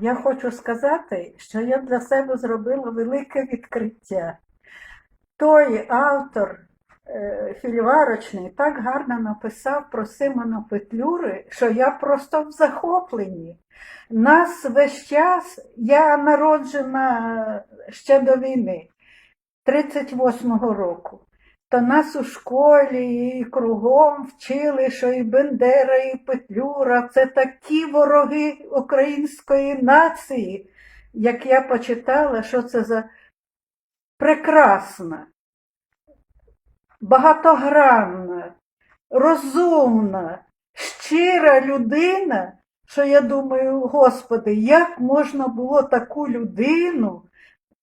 Я хочу сказати, що я для себе зробила велике відкриття. Той автор е, фільварочний так гарно написав про Симона Петлюри, що я просто в захопленні. Нас весь час, я народжена ще до війни, 38-го року. То нас у школі і кругом вчили, що і Бендера, і Петлюра це такі вороги української нації, як я почитала, що це за прекрасна, багатогранна, розумна, щира людина, що я думаю, Господи, як можна було таку людину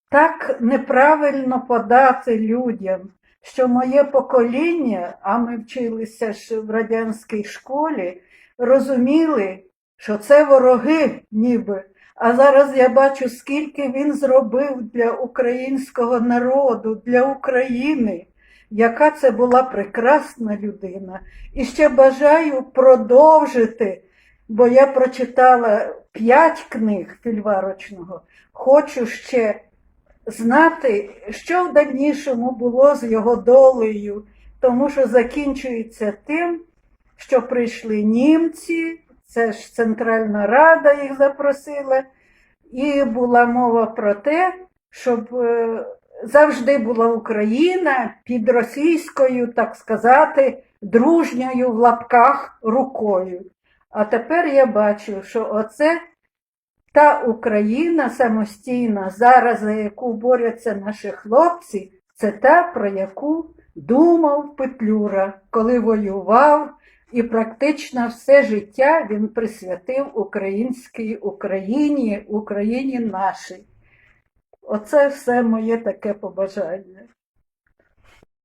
так неправильно подати людям? що моє покоління, а ми вчилися ж в радянській школі, розуміли, що це вороги ніби. А зараз я бачу, скільки він зробив для українського народу, для України, яка це була прекрасна людина. І ще бажаю продовжити, бо я прочитала п'ять книг фільварочного. Хочу ще знати, що в дальнішому було з його долею, тому що закінчується тим, що прийшли німці, це ж Центральна Рада їх запросила, і була мова про те, щоб е, завжди була Україна під російською, так сказати, дружньою в лапках рукою. А тепер я бачу, що оце та Україна самостійна, зараз за яку борються наші хлопці, це та, про яку думав Петлюра, коли воював, і практично все життя він присвятив українській Україні, Україні нашій. Оце все моє таке побажання.